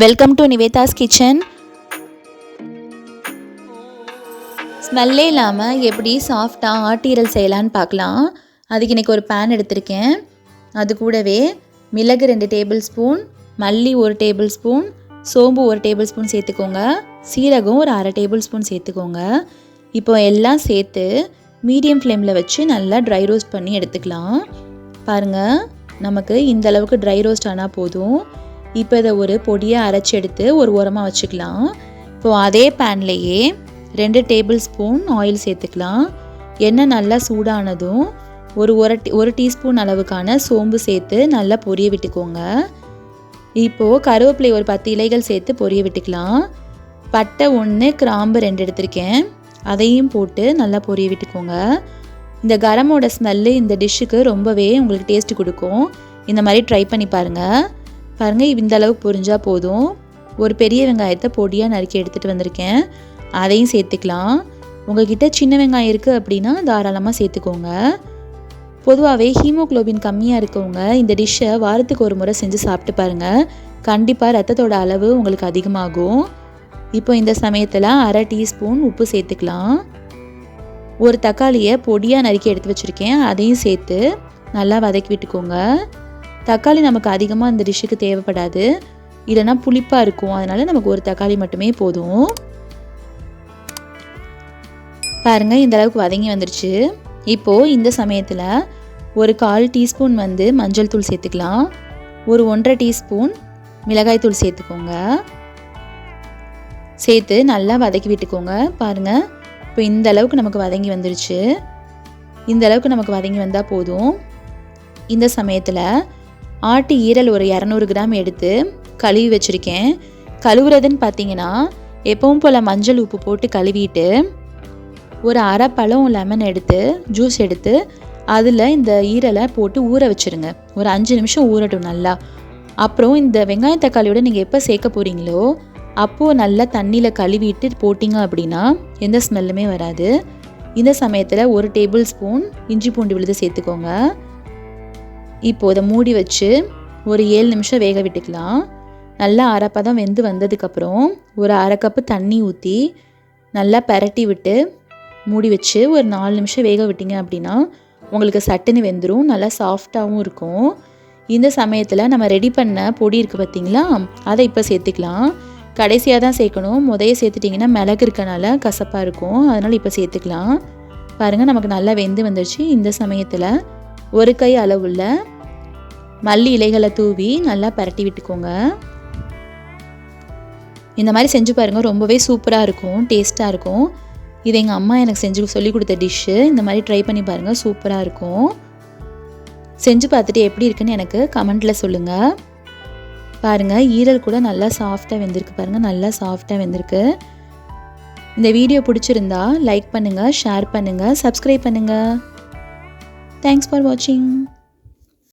Welcome to Nivetha's kitchen ஸ்மெல்லே இல்லாமல் எப்படி சாஃப்டாக ஆட்டீரல் செய்யலான்னு பார்க்கலாம். அதுக்கு இன்றைக்கி ஒரு பேன் எடுத்திருக்கேன். அது கூடவே மிளகு ரெண்டு டேபிள் ஸ்பூன் மல்லி ஒரு டேபிள் ஸ்பூன் சோம்பு ஒரு டேபிள் ஸ்பூன் சேர்த்துக்கோங்க. சீரகம் ஒரு அரை டேபிள் ஸ்பூன் சேர்த்துக்கோங்க. இப்போ எல்லாம் சேர்த்து மீடியம் ஃப்ளேமில் வச்சு நல்லா ட்ரை ரோஸ்ட் பண்ணி எடுத்துக்கலாம். பாருங்கள் நமக்கு இந்த அளவுக்கு ட்ரை ரோஸ்ட் ஆனால் போதும். இப்போ இதை ஒரு பொடியை அரைச்சி எடுத்து ஒரு உரமாக வச்சுக்கலாம். இப்போது அதே பேன்லேயே ரெண்டு டேபிள் ஸ்பூன் ஆயில் சேர்த்துக்கலாம். எண்ணெய் நல்லா சூடானதும் ஒரு ஒரு டீ ஒரு டீஸ்பூன் அளவுக்கான சோம்பு சேர்த்து நல்லா பொரிய விட்டுக்கோங்க. இப்போது கருவேப்பிலை ஒரு பத்து இலைகள் சேர்த்து பொரிய விட்டுக்கலாம். பட்டை ஒன்று கிராம்பு ரெண்டு எடுத்திருக்கேன். அதையும் போட்டு நல்லா பொரிய விட்டுக்கோங்க. இந்த கரமோட ஸ்மெல்லு இந்த டிஷ்ஷுக்கு ரொம்பவே உங்களுக்கு டேஸ்ட் கொடுக்கும். இந்த மாதிரி ட்ரை பண்ணி பாருங்கள் பாருங்கள் இந்த அளவுக்கு பொரிஞ்சால் போதும். ஒரு பெரிய வெங்காயத்தை பொடியாக நறுக்கி எடுத்துகிட்டு வந்திருக்கேன். அதையும் சேர்த்துக்கலாம். உங்ககிட்ட சின்ன வெங்காயம் இருக்குது அப்படின்னா தாராளமாக சேர்த்துக்கோங்க. பொதுவாகவே ஹீமோக்ளோபின் கம்மியாக இருக்கவங்க இந்த டிஷ்ஷை வாரத்துக்கு ஒரு முறை செஞ்சு சாப்பிட்டு பாருங்கள் கண்டிப்பாக ரத்தத்தோட அளவு உங்களுக்கு அதிகமாகும். இப்போ இந்த சமயத்தில் அரை டீஸ்பூன் உப்பு சேர்த்துக்கலாம். ஒரு தக்காளியை பொடியாக நறுக்கி எடுத்து வச்சுருக்கேன். அதையும் சேர்த்து நல்லா வதக்கி விட்டுக்கோங்க. தக்காளி நமக்கு அதிகமாக இந்த டிஷ்ஷுக்கு தேவைப்படாது. இல்லைன்னா புளிப்பாக இருக்கும். அதனால் நமக்கு ஒரு தக்காளி மட்டுமே போதும். பாருங்கள் இந்த அளவுக்கு வதங்கி வந்துருச்சு. இப்போது இந்த சமயத்தில் ஒரு கால் டீஸ்பூன் வந்து மஞ்சள் தூள் சேர்த்துக்கலாம். ஒரு ஒன்றரை டீஸ்பூன் மிளகாய் தூள் சேர்த்துக்கோங்க. சேர்த்து நல்லா வதக்கி விட்டுக்கோங்க. பாருங்கள் இப்போ இந்த அளவுக்கு நமக்கு வதங்கி வந்துருச்சு. இந்த அளவுக்கு நமக்கு வதங்கி வந்தால் போதும். இந்த சமயத்தில் ஆட்டு ஈரல் ஒரு இரநூறு கிராம் எடுத்து கழுவி வச்சுருக்கேன். கழுவுறதுன்னு பார்த்தீங்கன்னா எப்பவும் போல் மஞ்சள் உப்பு போட்டு கழுவிட்டு ஒரு அரை பழம் லெமன் எடுத்து ஜூஸ் எடுத்து அதில் இந்த ஈரலை போட்டு ஊற வச்சுருங்க. ஒரு அஞ்சு நிமிஷம் ஊறட்டும் நல்லா. அப்புறம் இந்த வெங்காய தக்காளியோட நீங்கள் எப்போ சேர்க்க போகிறீங்களோ அப்போது நல்லா தண்ணியில் கழுவிட்டு போட்டிங்க அப்படின்னா எந்த ஸ்மெல்லுமே வராது. இந்த சமயத்தில் ஒரு டேபிள் ஸ்பூன் இஞ்சி பூண்டு விழுது சேர்த்துக்கோங்க. இப்போ இதை மூடி வச்சு ஒரு ஏழு நிமிஷம் வேக விட்டுக்கலாம். நல்லா அரைப்பதம் வெந்து வந்ததுக்கப்புறம் ஒரு அரை கப்பு தண்ணி ஊற்றி நல்லா பரட்டி விட்டு மூடி வச்சு ஒரு நாலு நிமிஷம் வேக விட்டீங்க அப்படின்னா உங்களுக்கு சட்டுன்னு வெந்துடும் நல்லா சாஃப்டாகவும் இருக்கும். இந்த சமயத்தில் நம்ம ரெடி பண்ண பொடி இருக்குது பார்த்தீங்களா அதை இப்போ சேர்த்துக்கலாம். கடைசியாக தான் சேர்க்கணும். முதைய சேர்த்துட்டிங்கன்னா மிளகு இருக்கனால கசப்பாக இருக்கும். அதனால் இப்போ சேர்த்துக்கலாம். பாருங்கள் நமக்கு நல்லா வெந்து வந்துடுச்சு இந்த சமயத்தில் ஒரு கை அளவுள்ள மல்லி இலைகளை தூவி நல்லா பரட்டி விட்டுக்கோங்க. இந்த மாதிரி செஞ்சு பாருங்கள் ரொம்பவே சூப்பராக இருக்கும் டேஸ்ட்டாக இருக்கும். இது எங்கள் அம்மா எனக்கு செஞ்சு சொல்லி கொடுத்த டிஷ்ஷு இந்த மாதிரி ட்ரை பண்ணி பாருங்கள் சூப்பராக இருக்கும். செஞ்சு பார்த்துட்டு எப்படி இருக்குன்னு எனக்கு கமெண்ட்டில் சொல்லுங்கள் பாருங்கள் ஈரல் கூட நல்லா சாஃப்டாக வெந்திருக்கு பாருங்கள் நல்லா சாஃப்டாக வெந்திருக்கு. இந்த வீடியோ பிடிச்சிருந்தா லைக் பண்ணுங்கள் ஷேர் பண்ணுங்கள் சப்ஸ்கிரைப் பண்ணுங்கள் தேங்க்ஸ் ஃபார் வாட்சிங்